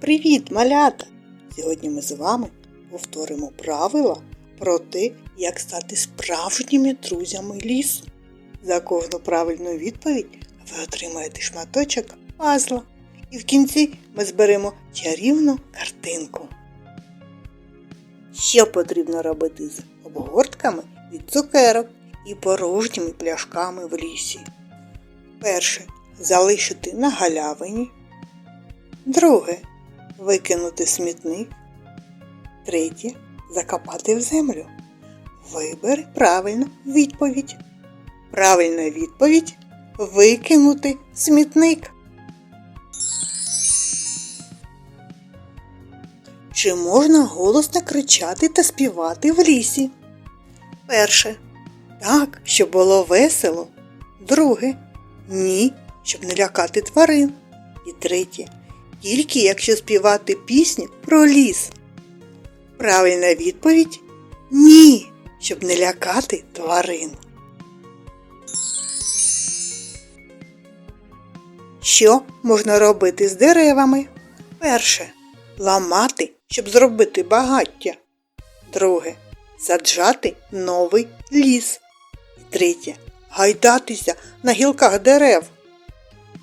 Привіт, малята! Сьогодні ми з вами повторимо правила про те, як стати справжніми друзями лісу. За кожну правильну відповідь ви отримаєте шматочок пазла. І в кінці ми зберемо чарівну картинку. Що потрібно робити з обгортками від цукерок і порожніми пляшками в лісі? Перше. Залишити на галявині. Друге. Викинути смітник. Третє. Закопати в землю. Вибери правильну відповідь. Правильна відповідь викинути смітник. Чи можна голосно кричати та співати в лісі? Перше. Так, щоб було весело. Друге. Ні, щоб не лякати тварин. І третє. Тільки якщо співати пісню про ліс. Правильна відповідь ні, щоб не лякати тварин. Що можна робити з деревами? Перше. Ламати, щоб зробити багаття. Друге. Саджати новий ліс. Третє. Гайдатися на гілках дерев.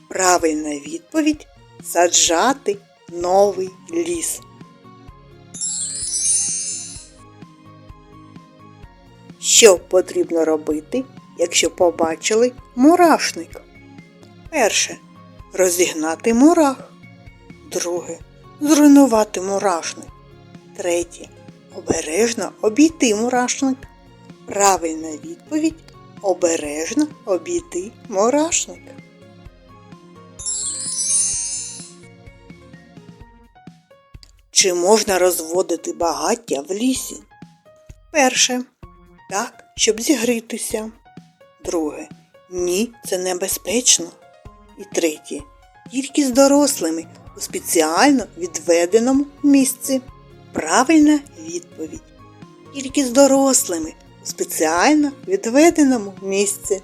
Правильна відповідь саджати новий ліс. Що потрібно робити, якщо побачили мурашник? Перше. Розігнати мурах. Друге. Зруйнувати мурашник. Третє. Обережно обійти мурашник. Правильна відповідь обережно обійти мурашник. Чи можна розводити багаття в лісі? Перше. Так, щоб зігрітися. Друге. Ні, це небезпечно. І третє. Тільки з дорослими у спеціально відведеному місці. Правильна відповідь. Тільки з дорослими у спеціально відведеному місці.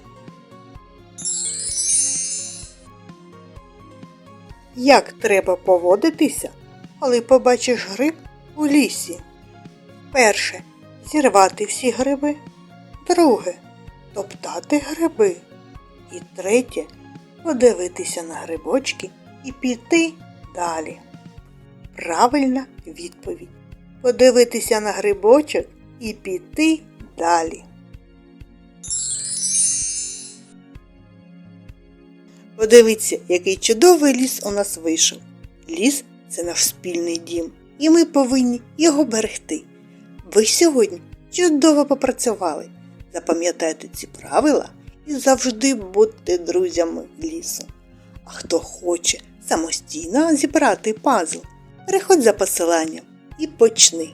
Як треба поводитися, коли побачиш гриб у лісі? Перше. Зірвати всі гриби. Друге. Топтати гриби. І третє. Подивитися на грибочки і піти далі. Правильна відповідь. Подивитися на грибочок і піти далі. Подивіться, який чудовий ліс у нас вийшов. Ліс це наш спільний дім, і ми повинні його берегти. Ви сьогодні чудово попрацювали. Запам'ятайте ці правила і завжди будьте друзями лісу. А хто хоче самостійно зібрати пазл, переходь за посиланням і почни.